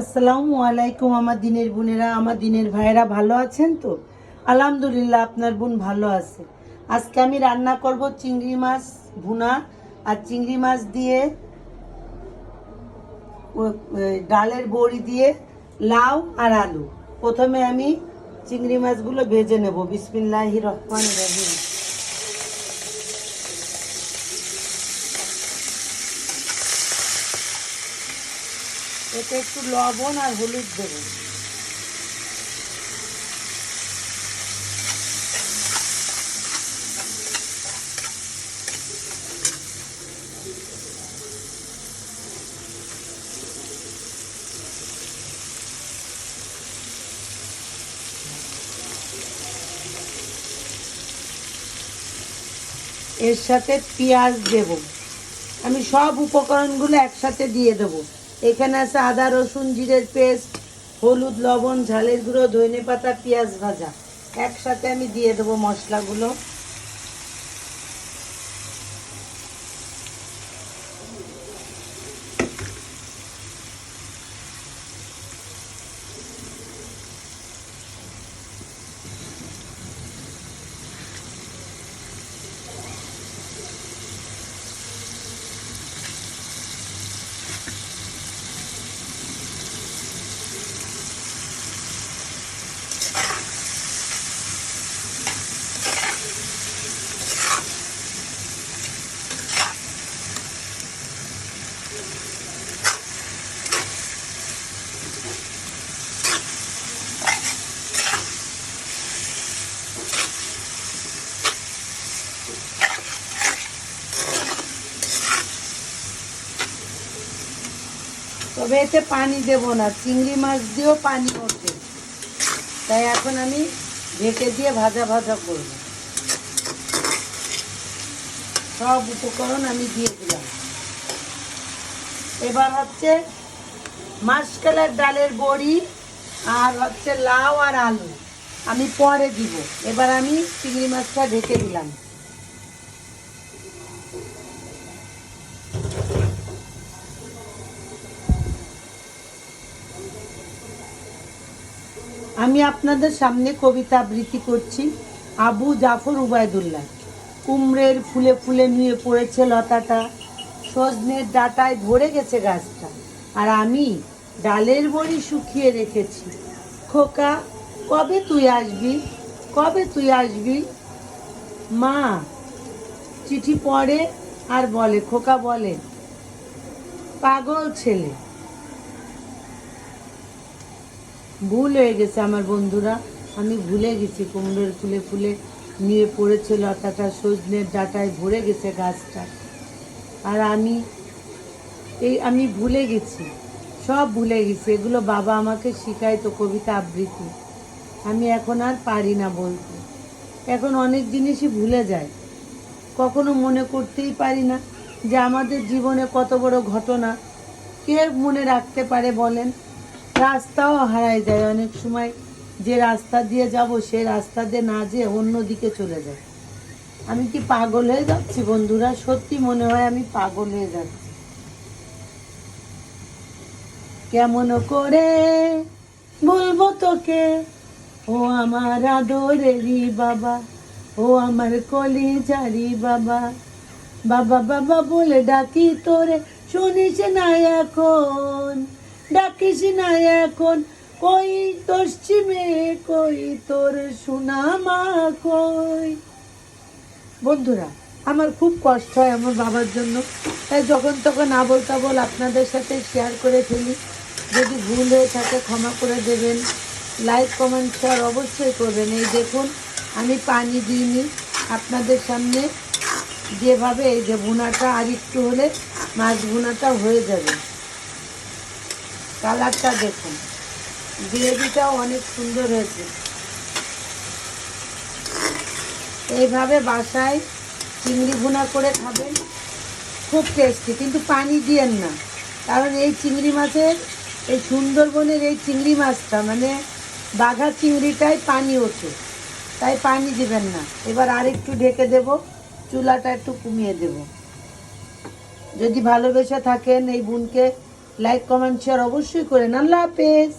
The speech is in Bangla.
আসসালামু আলাইকুম আমার দিনের বোনেরা, আমার দিনের ভাইয়েরা, ভালো আছেন তো? আলহামদুলিল্লাহ, আপনার বোন ভালো আছে। আজকে আমি রান্না করব চিংড়ি মাছ ভুনা, আর চিংড়ি মাছ দিয়ে ডালের বড়ি দিয়ে লাউ আর আলু। প্রথমে আমি চিংড়ি মাছগুলো ভেজে নেব। বিসমিল্লাহি রহমান রহিম। এতে একটু লবণ আর হলুদ দেবো। এর সাথে পেঁয়াজ দেব। আমি সব উপকরণগুলো একসাথে দিয়ে দেব। এখানে আছে আদা, রসুন, জিরের পেস্ট, হলুদ, লবণ, ঝালের গুঁড়ো ধনে পাতা পেঁয়াজ ভাজা। একসাথে আমি দিয়ে দেবো মশলাগুলো। তবে এতে পানি দেব না, চিংড়ি মাছ দিয়েও পানি ওঠে তাই এখন আমি ঢেকে দিয়ে ভাজা ভাজা করব। সব উপকরণ আমি দিয়ে দিলাম। এবার হচ্ছে মাসকালের ডালের বড়ি আর হচ্ছে লাউ আর আলু আমি পরে দিব। এবার আমি চিংড়ি মাছটা ঢেকে দিলাম। আমি আপনাদের সামনে কবিতা আবৃত্তি করছি। আবু জাফর উবায়দুল্লাহ। কুমড়ের ফুলে ফুলে নিয়ে পড়েছে লতাটা। সজনের ডাটায় ভরে গেছে গাছটা। আর আমি ডালের বড়ি শুকিয়ে রেখেছি। খোকা, কবে তুই আসবি? কবে তুই আসবি? মা, চিঠি পড়ে আর বলে, খোকা বলে, পাগল ছেলে। ভুল হয়ে গেছে আমার বন্ধুরা। আমি ভুলে গেছি, কুমড়োর ফুলে ফুলে নিয়ে পড়েছে লতাটা, সজনের ডাটায় ভরে গেছে গাছটা। আর আমি এই, আমি ভুলে গেছি, সব ভুলে গেছি। এগুলো বাবা আমাকে শিখাইতো কবিতা আবৃত্তি। আমি এখন আর পারি না বলতে। এখন অনেক জিনিসই ভুলে যায়। কখনো মনে করতেই পারি না যে আমাদের জীবনে কত বড় ঘটনা। কে মনে রাখতে পারে বলেন? রাস্তাও হারায় যায়। অনেক সময় যে রাস্তা দিয়ে যাব, সে রাস্তা দিয়ে না যেয়ে অন্য দিকে চলে যায় আমি কি পাগল হয়ে যাচ্ছি বন্ধুরা? সত্যি মনে হয় আমি পাগল হয়ে যাচ্ছি। কেমন করে বলব তোকে? ও আমার আদরেরই বাবা, ও আমার কলিজারি বাবা। বাবা বাবা বলে ডাকি তোরে, শুনিস না এখন? ডাকিস না এখন, কই পশ্চিমে কই তোর সুনামা কই? বন্ধুরা, আমার খুব কষ্ট হয় আমার বাবার জন্য। তাই যখন তখন আবল তাবল আপনাদের সাথে শেয়ার করে ফেলি। যদি ভুল হয়ে থাকে ক্ষমা করে দেবেন। লাইক কমেন্ট শেয়ার অবশ্যই করবেন। এই দেখুন, আমি পানি দিইনি। আপনাদের সামনে যেভাবে এই যে ভুনাটা আর একটু হলে মাছ ভুনাটা হয়ে যাবে। কালারটা দেখুন। গ্রেভিটাও অনেক সুন্দর হয়েছে। এইভাবে বাসায় চিংড়ি ভুনা করে খাবেন, খুব টেস্টি কিন্তু পানি দিয়েন না। কারণ এই চিংড়ি মাছের, এই সুন্দরবনের এই চিংড়ি মাছটা মানে বাঘা চিংড়িটাই পানি ওঠে, তাই পানি দিবেন না। এবার আর একটু ঢেকে দেব, চুলাটা একটু কমিয়ে দেব। যদি ভালোবেসে থাকেন এই বোনকে লাইক কমেন্ট শেয়ার অবশ্যই করেন আল্লাহ হাফেজ।